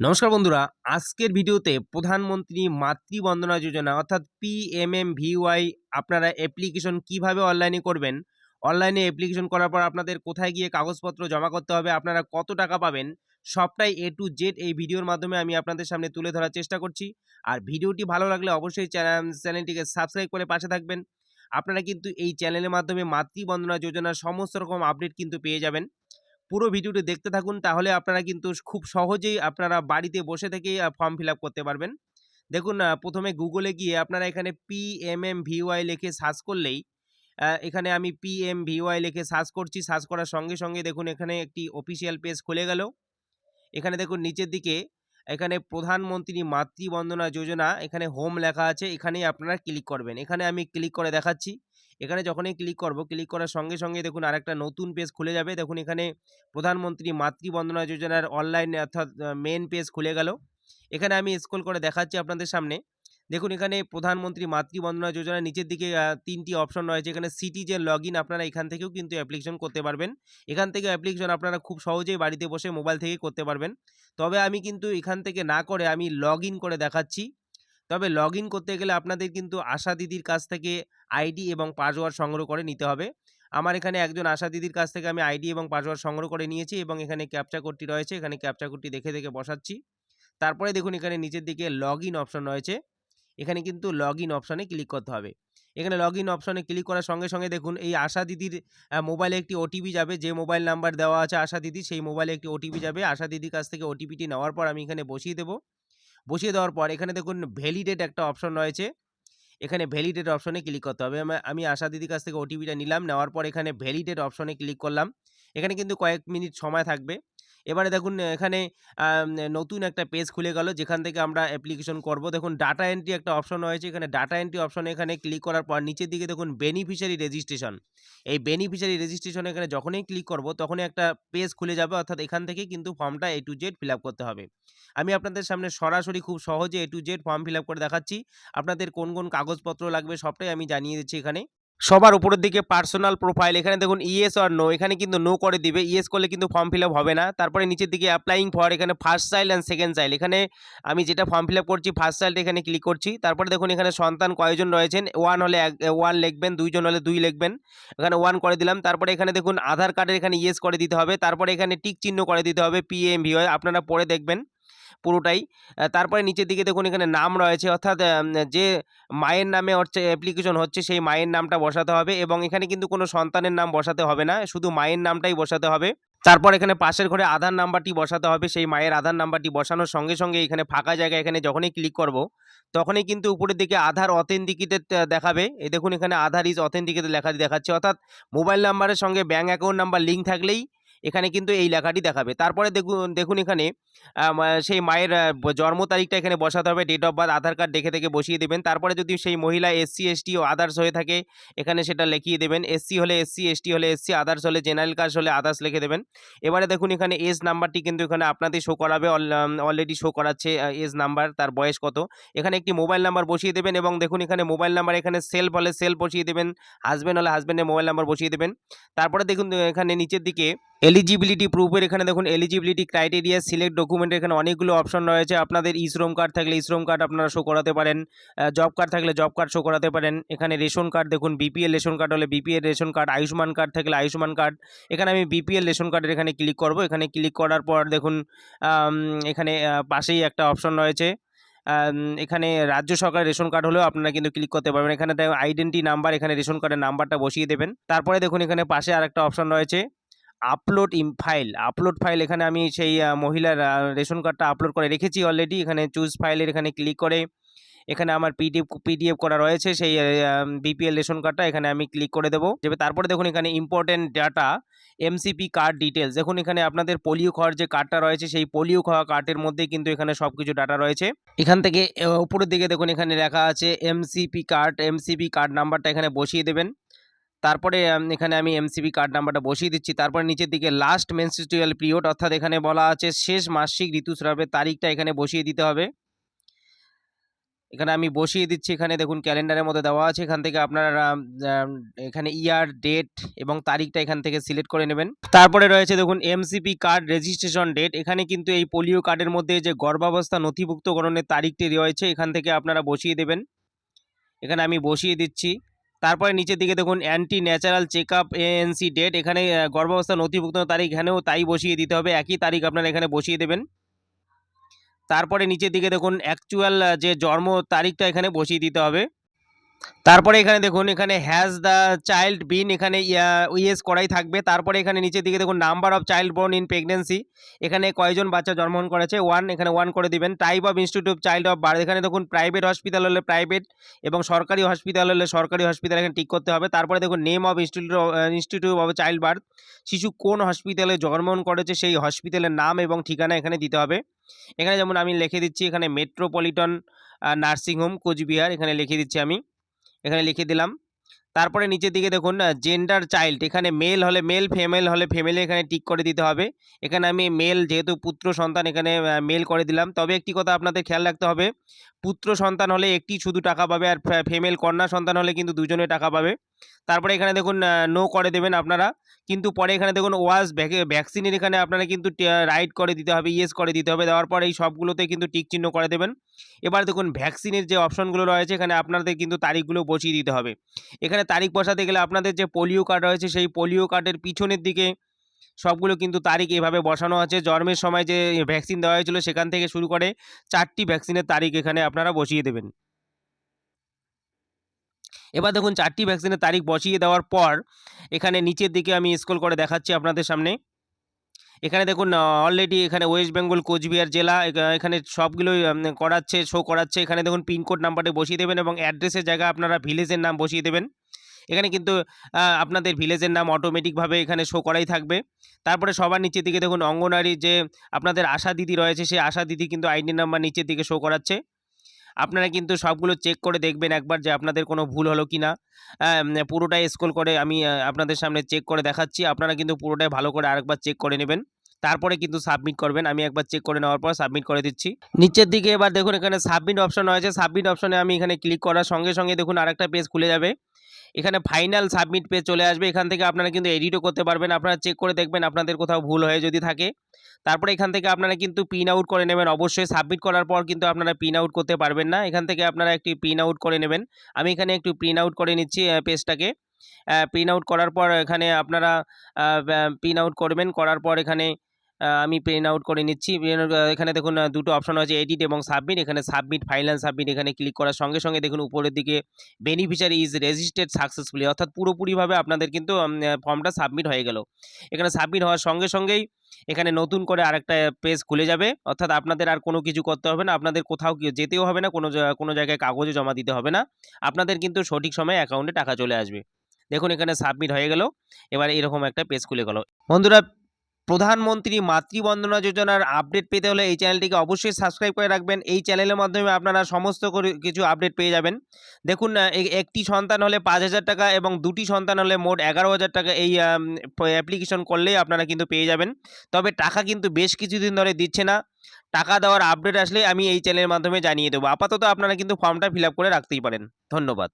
নমস্কার বন্ধুরা, আজকের ভিডিওতে প্রধানমন্ত্রী মাতৃবন্দনা যোজনা অর্থাৎ পিএমএমভিওয়াই আপনারা অ্যাপ্লিকেশন কীভাবে অনলাইনে করবেন? অনলাইনে অ্যাপ্লিকেশন করার পর আপনাদের কোথায় গিয়ে কাগজপত্র জমা করতে হবে, আপনারা কত টাকা পাবেন, সবটাই এ টু জেড এই ভিডিওর মাধ্যমে আমি আপনাদের সামনে তুলে ধরার চেষ্টা করছি। আর ভিডিওটি ভালো লাগলে অবশ্যই চ্যানেল, চ্যানেলটিকে সাবস্ক্রাইব করে পাশে থাকবেন। আপনারা কিন্তু এই চ্যানেলের মাধ্যমে মাতৃবন্দনা যোজনার সমস্ত রকম আপডেট কিন্তু পেয়ে যাবেন। পুরো ভিডিওটি দেখতে থাকুন, তাহলে আপনারা কিন্তু খুব সহজেই আপনারা বাড়িতে বসে থেকেই ফর্ম ফিল করতে পারবেন। দেখুন প্রথমে গুগলে গিয়ে আপনারা এখানে P M M V Y লিখে সার্চ করলেই এখানে আমি পি এম ভিওয়াই লিখে সার্চ করছি। সার্চ করার সঙ্গে সঙ্গে দেখুন, এখানে একটি অফিসিয়াল পেজ খুলে গেল। এখানে দেখুন, নিচের দিকে এখানে প্রধানমন্ত্রী মাতৃবন্দনা যোজনা, এখানে হোম লেখা আছে। এখানেই আপনারা ক্লিক করবেন। এখানে আমি ক্লিক করে দেখাচ্ছি। এখানে যখনই ক্লিক করব ক্লিক করার সঙ্গে সঙ্গে দেখুন আরেকটা নতুন পেজ খুলে যাবে। দেখুন এখানে প্রধানমন্ত্রী মাতৃবন্দনা যোজনার অনলাইন অর্থাৎ মেন পেজ খুলে গেল। এখানে আমি স্ক্রল করে দেখাচ্ছি আপনাদের সামনে। দেখুন এখানে প্রধানমন্ত্রী মাতৃবন্দনা যোজনার নিচের দিকে তিনটি অপশন রয়েছে। এখানে সিটিজেন লগ ইন আপনারা এখান থেকেও কিন্তু অ্যাপ্লিকেশন করতে পারবেন। এখান থেকে অ্যাপ্লিকেশন আপনারা খুব সহজেই বাড়িতে বসে মোবাইল থেকে করতে পারবেন। তবে আমি কিন্তু এখান থেকে না করে আমি লগ করে দেখাচ্ছি। তবে লগ করতে গেলে আপনাদের কিন্তু আশা দিদির কাছ থেকে আইডি এবং পাসওয়ার্ড সংগ্রহ করে নিতে হবে। আমার এখানে একজন আশা দিদির কাছ থেকে আমি আইডি এবং পাসওয়ার্ড সংগ্রহ করে নিয়েছি এবং এখানে ক্যাপচা কোডটি রয়েছে, এখানে ক্যাপচা কোডটি দেখে দেখে বসাচ্ছি। তারপরে দেখুন এখানে নিচের দিকে লগ অপশন রয়েছে। এখানে কিন্তু লগ অপশনে ক্লিক করতে হবে। এখানে লগ ইন অপশনে ক্লিক করার সঙ্গে সঙ্গে দেখুন এই আশা দিদির মোবাইলে একটি ওটিপি যাবে। যে মোবাইল নাম্বার দেওয়া আছে আশা দিদি, সেই মোবাইলে একটি ওটিপি যাবে। আশা দিদির কাছ থেকে ওটিপিটি নেওয়ার পর আমি এখানে বসিয়ে দেবো। বসিয়ে দেওয়ার পর এখানে দেখুন ভ্যালিডেট একটা অপশন রয়েছে। এখানে ভ্যালিডেট অপশনে ক্লিক করতে হবে। আমি আশা দিদির কাছ থেকে ওটিপিটা নিলাম। নেওয়ার পর এখানে ভ্যালিডেট অপশনে ক্লিক করলাম। এখানে কিন্তু কয়েক মিনিট সময় থাকবে। এবারে দেখুন এখানে নতুন একটা পেজ খুলে গেল, যেখান থেকে আমরা অ্যাপ্লিকেশন করব। দেখুন ডাটা এন্ট্রি একটা অপশন রয়েছে, এখানে ডাটা এন্ট্রি অপশনে এখানে ক্লিক করার পর নিচের দিকে দেখুন বেনিফিশিয়ারি রেজিস্ট্রেশন এই বেনিফিশিয়ারি রেজিস্ট্রেশন এখানে যখনই ক্লিক করব, তখনই একটা পেজ খুলে যাবে, অর্থাৎ এখান থেকে কিন্তু ফর্মটা এ টু জেড ফিল করতে হবে। আমি আপনাদের সামনে সরাসরি খুব সহজে A to Z form fill করে দেখাচ্ছি। আপনাদের কোন কোন কাগজপত্র লাগবে সবটাই আমি জানিয়ে দিচ্ছি এখানে। সবার উপরের দিকে পার্সোনাল প্রোফাইল এখানে দেখুন ইয়েস আর নো এখানে কিন্তু নো করে দিবে। ইয়েস করলে কিন্তু ফর্ম ফিল হবে না। তারপরে নিচের দিকে অ্যাপ্লাইং ফর এখানে first child and second child এখানে আমি যেটা ফর্ম ফিল করছি ফার্স্ট চাইল্ড এখানে ক্লিক করছি। তারপরে দেখুন এখানে সন্তান কয়জন রয়েছেন? ওয়ান হলে ওয়ান লিখবেন, দুইজন হলে দুই লিখবেন। এখানে ওয়ান করে দিলাম। তারপরে এখানে দেখুন আধার কার্ডের এখানে ইয়েস করে দিতে হবে। তারপরে এখানে টিক চিহ্ন করে দিতে হবে পিএমভি আপনারা পরে দেখবেন। পুরোটাই। তারপরে নিচের দিকে দেখুন এখানে নাম রয়েছে, অর্থাৎ যে মায়ের নামে হচ্ছে অ্যাপ্লিকেশন হচ্ছে সেই মায়ের নামটা বসাতে হবে এবং এখানে কিন্তু কোনো সন্তানের নাম বসাতে হবে না, শুধু মায়ের নামটাই বসাতে হবে। তারপর এখানে পাশের ঘরে আধার নাম্বারটি বসাতে হবে, সেই মায়ের আধার নাম্বারটি বসানোর সঙ্গে সঙ্গে এখানে ফাঁকা জায়গা এখানে যখনই ক্লিক করব, তখনই কিন্তু উপরের দিকে আধার অথেন্টিকেটেড দেখাবে। এই দেখুন এখানে আধার ইজ অথেন্টিকেটেড লেখা, দেখাচ্ছে। অর্থাৎ মোবাইল নাম্বারের সঙ্গে ব্যাঙ্ক অ্যাকাউন্ট নাম্বার লিঙ্ক থাকলেই এখানে কিন্তু এই লেখাটি দেখাবে। তারপরে দেখুন দেখুন এখানে সেই মায়ের জন্ম তারিখটা এখানে বসাতে হবে date of birth Aadhaar card দেখে দেখে বসিয়ে দেবেন। তারপরে যদি সেই মহিলা এসসি এসটি ও আদার্স হয়ে থাকে, এখানে সেটা লিখিয়ে দেবেন। এসসি হলে এসসি এসটি হলে এসসি আদার্স হলে জেনারেল কাস্ট হলে আদার্স লিখে দেবেন। এবারে দেখুন এখানে এজ নাম্বারটি কিন্তু এখানে আপনাদের শো করাবে অলরেডি শো করাচ্ছে এজ নাম্বার তার বয়স কত। এখানে একটি মোবাইল নাম্বার বসিয়ে দেবেন এবং দেখুন এখানে মোবাইল নাম্বার এখানে সেলফ হলে সেলফ বসিয়ে দেবেন হাজব্যান্ড হলে হাজব্যান্ডের মোবাইল নাম্বার বসিয়ে দেবেন। তারপরে দেখুন, এখানে নিচের দিকে এলিজিবিলিটি প্রুফের এখানে দেখুন এলিজিবিলিটি ক্রাইটেরিয়া সিলেক্ট ডকুমেন্ট এখানে অনেকগুলো অপশন রয়েছে। আপনাদের ইশ্রম কার্ড থাকলে ইশ্রম কার্ড আপনারা শো করাতে পারেন। জব কার্ড থাকলে জব কার্ড শো করাতে পারেন। এখানে রেশন কার্ড দেখুন বিপিএল রেশন কার্ড হলে BPL ration card Ayushman card থাকলে আয়ুষ্মান কার্ড এখানে আমি বিপিএল রেশন কার্ডের এখানে ক্লিক করব। এখানে ক্লিক করার পর দেখুন এখানে পাশেই একটা অপশন রয়েছে। এখানে রাজ্য সরকারের রেশন কার্ড হলেও আপনারা কিন্তু ক্লিক করতে পারবেন। এখানে আইডেন্টি নাম্বার এখানে রেশন কার্ডের নাম্বারটা বসিয়ে দেবেন। তারপরে দেখুন, এখানে পাশে আরেকটা অপশন রয়েছে। আপলোড ইম ফাইল আপলোড ফাইল এখানে আমি সেই মহিলার রেশন কার্ডটা আপলোড করে রেখেছি অলরেডি এখানে চুজ ফাইলের এখানে ক্লিক করে এখানে আমার পিডিএফ পিডিএফ করা রয়েছে সেই বিপিএল রেশন কার্ডটা এখানে আমি ক্লিক করে দেবো। তারপরে দেখুন এখানে important data MCP card details দেখুন এখানে আপনাদের পোলিও খাওয়ার যে কার্ডটা রয়েছে, সেই পোলিও খাওয়া কার্ডের মধ্যে কিন্তু এখানে সব কিছু ডাটা রয়েছে। এখান থেকে উপরের দিকে দেখুন এখানে লেখা আছে এমসিপি কার্ড এমসিপি কার্ড নাম্বারটা এখানে বসিয়ে দেবেন। তারপরে এখানে আমি এমসিবি কার্ড নাম্বারটা বসিয়ে দিচ্ছি। তারপরে নিচের দিকে লাস্ট মেনস্ট্রুয়াল পিরিয়ড অর্থাৎ এখানে বলা আছে শেষ মাসিক ঋতুস্রাবের তারিখটা এখানে বসিয়ে দিতে হবে। এখানে আমি বসিয়ে দিচ্ছি, এখানে দেখুন ক্যালেন্ডারের মধ্যে দেওয়া আছে। এখান থেকে আপনারা এখানে ইয়ার ডেট এবং তারিখটা এখান থেকে সিলেক্ট করে নেবেন। তারপরে রয়েছে দেখুন এমসিপি কার্ড রেজিস্ট্রেশন ডেট এখানে কিন্তু এই পোলিও কার্ডের মধ্যে যে গর্ভাবস্থা নথিভুক্তকরণের তারিখটি রয়েছে, এখান থেকে আপনারা বসিয়ে দেবেন। এখানে আমি বসিয়ে দিচ্ছি। তারপরে নিচের দিকে দেখুন antenatal check up ANC date এখানে গর্ভাবস্থা নথিভুক্ত তারিখ এখানেও তাই বসিয়ে দিতে হবে, একই তারিখ আপনারা এখানে বসিয়ে দেবেন। তারপরে নিচের দিকে দেখুন অ্যাকচুয়াল যে জন্ম তারিখটা এখানে বসিয়ে দিতে হবে। তারপরে এখানে দেখুন, এখানে হ্যাজ দ্য চাইল্ড বিন এখানে ইয়েস করাই থাকবে। তারপরে এখানে নিচের দিকে দেখুন number of child born in pregnancy এখানে কয়জন বাচ্চা জন্মগ্রহণ করেছে? ওয়ান এখানে ওয়ান করে দিবেন। Type of institute child of birth এখানে দেখুন প্রাইভেট হসপিটাল হলে প্রাইভেট এবং সরকারি হসপিটাল হলে সরকারি হসপিটাল এখানে ঠিক করতে হবে। তারপরে দেখুন name of institute institute of child birth শিশু কোন হসপিটালে জন্মগ্রহণ করেছে, সেই হসপিটালের নাম এবং ঠিকানা এখানে দিতে হবে। এখানে যেমন আমি লিখে দিচ্ছি, এখানে মেট্রোপলিটন নার্সিংহোম কোচবিহার, এখানে লিখে দিচ্ছি আমি। এখানে লিখে দিলাম। তারপরে নিচের দিকে দেখুন জেন্ডার চাইল্ড এখানে মেল হলে মেল ফেমেল হলে ফেমেলে এখানে টিক করে দিতে হবে। এখানে আমি মেল যেহেতু পুত্র সন্তান, এখানে মেল করে দিলাম। তবে একটি কথা আপনাদের খেয়াল রাখতে হবে, পুত্র সন্তান হলে একটি শুধু টাকা পাবে আর ফেমেল কন্যা সন্তান হলে কিন্তু দুজনে টাকা পাবে। তারপরে এখানে দেখুন নো করে দেবেন আপনারা। কিন্তু পরে এখানে দেখুন ওয়াজ ভ্যাকসিনের এখানে আপনারা কিন্তু রাইট করে দিতে হবে ইয়েস করে দিতে হবে। দেওয়ার পরে এই সবগুলোতে কিন্তু টিক চিহ্ন করে দেবেন। এবার দেখুন ভ্যাকসিনের যে অপশনগুলো রয়েছে, এখানে আপনাদের কিন্তু তারিখগুলো বসিয়ে দিতে হবে। এখানে তারিখ বসাতে গেলে আপনাদের যে পোলিও কার্ড রয়েছে, সেই পোলিও কার্ডের পিছনের দিকে সবগুলো কিন্তু তারিখ এভাবে বসানো আছে। জন্মের সময় যে ভ্যাকসিন দেওয়া হয়েছিল, সেখান থেকে শুরু করে চারটি ভ্যাকসিনের তারিখ এখানে আপনারা বসিয়ে দেবেন। এবার দেখুন চারটি ভ্যাকসিনের তারিখ বসিয়ে দেওয়ার পর, এখানে নিচের দিকে আমি স্ক্রল করে দেখাচ্ছি আপনাদের সামনে। এখানে দেখুন অলরেডি এখানে ওয়েস্ট বেঙ্গল কোচবিহার জেলা এখানে সবগুলোই করাচ্ছে শো করাচ্ছে। এখানে দেখুন পিনকোড নাম্বারটা বসিয়ে দেবেন এবং অ্যাড্রেসের জায়গায় আপনারা ভিলেজের নাম বসিয়ে দেবেন। এখানে কিন্তু আপনাদের ভিলেজের নাম অটোমেটিকভাবে এখানে শো করাই থাকবে। তারপরে সবার নিচের দিকে দেখুন অঙ্গনারী যে আপনাদের আশা দিদি রয়েছে সেই আশা দিদি কিন্তু আইডি নাম্বার নিচের দিকে শো করাচ্ছে। আপনারা কিন্তু সবগুলো চেক করে দেখবেন একবার যে আপনাদের কোনো ভুল হলো কি না। পুরোটাই স্কোল করে আমি আপনাদের সামনে চেক করে দেখাচ্ছি। আপনারা কিন্তু পুরোটাই ভালো করে আরেকবার চেক করে নেবেন। তারপরে কিন্তু সাবমিট করবেন। আমি একবার চেক করে নেওয়ার পর সাবমিট করে দিচ্ছি। নিচের দিকে এবার দেখুন এখানে সাবমিট অপশন রয়েছে। সাবমিট অপশনে আমি এখানে ক্লিক করার সঙ্গে সঙ্গে দেখুন আরেকটা পেজ খুলে যাবে। এখানে ফাইনাল সাবমিট পেজ চলে আসবে। এখান থেকে আপনারা কিন্তু এডিটও করতে পারবেন। আপনারা চেক করে দেখবেন আপনাদের কোথাও ভুল হয়ে যদি থাকে। তারপরে এখান থেকে আপনারা কিন্তু প্রিন্ট আউট করে নেবেন। অবশ্যই সাবমিট করার পর কিন্তু আপনারা প্রিন্ট আউট করতে পারবেন না। এখান থেকে আপনারা একটি প্রিন্ট আউট করে নেবেন। আমি এখানে একটু প্রিন্ট আউট করে নিচ্ছি পেজটাকে প্রিন্ট আউট করার পর এখানে আপনারা প্রিন্ট আউট করবেন। করার পর এখানে আমি প্রিন্ট আউট করে নিচ্ছি। এখানে দেখুন দুটো অপশন আছে এডিট এবং সাবমিট এখানে সাবমিট ফাইনাল সাবমিট এখানে ক্লিক করার সঙ্গে সঙ্গে দেখুন, উপরের দিকে বেনিফিশিয়ারি ইজ রেজিস্টার্ড সাকসেসফুলি অর্থাৎ পুরোপুরিভাবে আপনাদের কিন্তু ফর্মটা সাবমিট হয়ে গেল। এখানে সাবমিট হওয়ার সঙ্গে সঙ্গেই এখানে নতুন করে আরেকটা পেজ খুলে যাবে। অর্থাৎ আপনাদের আর কোনো কিছু করতে হবে না। আপনাদের কোথাও যেতেও হবে না, কোনো কোনো জায়গায় কাগজে জমা দিতে হবে না। আপনাদের কিন্তু সঠিক সময়ে অ্যাকাউন্টে টাকা চলে আসবে। দেখুন, এখানে সাবমিট হয়ে গেল। এবার এরকম একটা পেজ খুলে গেল। বন্ধুরা প্রধানমন্ত্রী মাতৃবন্দনা যোজনার আপডেট পেতে হলে এই চ্যানেলটিকে অবশ্যই সাবস্ক্রাইব করে রাখবেন। এই চ্যানেলের মাধ্যমে আপনারা সমস্ত কিছু আপডেট পেয়ে যাবেন। দেখুন একটি সন্তান হলে পাঁচ হাজার টাকা এবং দুটি সন্তান হলে মোট এগারো হাজার টাকা এই অ্যাপ্লিকেশন করলেই আপনারা কিন্তু পেয়ে যাবেন। তবে টাকা কিন্তু বেশ কিছুদিন ধরে দিচ্ছে না। টাকা দেওয়ার আপডেট আসলে আমি এই চ্যানেলের মাধ্যমে জানিয়ে দেবো। আপাতত আপনারা কিন্তু ফর্মটা ফিল করে রাখতেই পারেন। ধন্যবাদ।